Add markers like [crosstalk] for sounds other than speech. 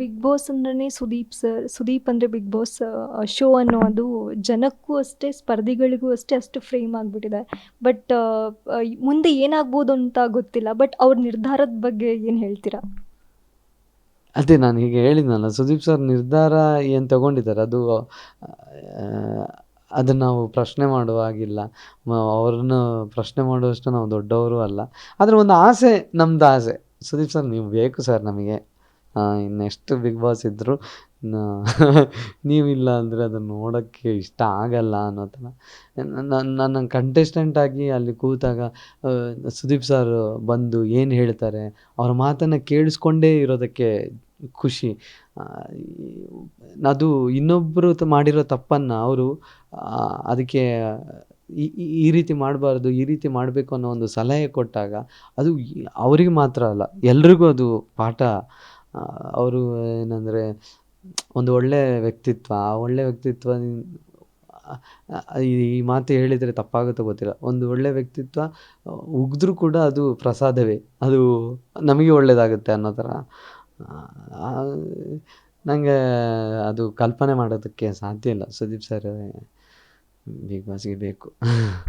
Big boss ಅಂದ್ರೆ Sudeep sir Sudeep ಅಂದರೆ big boss show ಅನ್ನೋದು ಜನಕ್ಕೂ ಅಷ್ಟೇ, ಸ್ಪರ್ಧಿಗಳಿಗೂ ಅಷ್ಟೇ ಅಷ್ಟು ಫ್ರೇಮ್ ಆಗಿಬಿಟ್ಟಿದೆ. ಬಟ್ ಮುಂದೆ ಏನಾಗ್ಬೋದು ಅಂತ ಗೊತ್ತಿಲ್ಲ ಬಟ್ ಅವ್ರ ನಿರ್ಧಾರದ ಬಗ್ಗೆ ಏನು ಹೇಳ್ತೀರಾ? ಅದೇ ನಾನು ಹೀಗೆ ಹೇಳಿದ್ನಲ್ಲ, ಸುದೀಪ್ ಸರ್ ನಿರ್ಧಾರ ಏನು ತಗೊಂಡಿದ್ದಾರೆ, ಅದು ಅದನ್ನು ನಾವು ಪ್ರಶ್ನೆ ಮಾಡುವಾಗಿಲ್ಲ ಅವ್ರನ್ನ ಪ್ರಶ್ನೆ ಮಾಡುವಷ್ಟು ನಾವು ದೊಡ್ಡವರು ಅಲ್ಲ. ಆದರೆ ಒಂದು ಆಸೆ, ನಮ್ದು ಆಸೆ. ಸುದೀಪ್ ಸರ್ ನೀವು ಬೇಕು ಸರ್ ನಮಗೆ. ಇನ್ನೆಷ್ಟು ಬಿಗ್ ಬಾಸ್ ಇದ್ದರು ನೀವಿಲ್ಲ ಅಂದರೆ ಅದನ್ನು ನೋಡೋಕ್ಕೆ ಇಷ್ಟ ಆಗಲ್ಲ ಅನ್ನೋ ಥರ. ನನ್ನ ನನ್ನ ಕಂಟೆಸ್ಟೆಂಟ್ ಆಗಿ ಅಲ್ಲಿ ಕೂತಾಗ ಸುದೀಪ್ ಸರ್ ಬಂದು ಏನು ಹೇಳ್ತಾರೆ, ಅವ್ರ ಮಾತನ್ನು ಕೇಳಿಸ್ಕೊಂಡೇ ಇರೋದಕ್ಕೆ ಖುಷಿ. ಅದು ಇನ್ನೊಬ್ಬರು ಮಾಡಿರೋ ತಪ್ಪನ್ನು ಅವರು ಅದಕ್ಕೆ, ಈ- ಈ ರೀತಿ ಮಾಡಬಾರ್ದು, ಈ ರೀತಿ ಮಾಡಬೇಕು ಅನ್ನೋ ಒಂದು ಸಲಹೆ ಕೊಟ್ಟಾಗ, ಅದು ಅವರಿಗೆ ಮಾತ್ರ ಅಲ್ಲ, ಎಲ್ರಿಗೂ ಅದು ಪಾಠ ಅವರು ಏನಂದರೆ ಒಂದು ಒಳ್ಳೆಯ ವ್ಯಕ್ತಿತ್ವ, ಆ ಒಳ್ಳೆಯ ವ್ಯಕ್ತಿತ್ವ ಈ ಮಾತು ಹೇಳಿದರೆ ತಪ್ಪಾಗುತ್ತೋ ಗೊತ್ತಿಲ್ಲ. ಒಂದು ಒಳ್ಳೆಯ ವ್ಯಕ್ತಿತ್ವ ಉಗಿದ್ರೂ ಕೂಡ ಅದು ಪ್ರಸಾದವೇ. ಅದು ನಮಗೆ ಒಳ್ಳೆಯದಾಗುತ್ತೆ ಅನ್ನೋ ಥರ. ನನಗೆ ಅದು ಕಲ್ಪನೆ ಮಾಡೋದಕ್ಕೆ ಸಾಧ್ಯ ಇಲ್ಲ. ಸುದೀಪ್ ಸರ್ ಬಿಗ್ ಬಾಸ್ಗೆ ಬೇಕು. [laughs]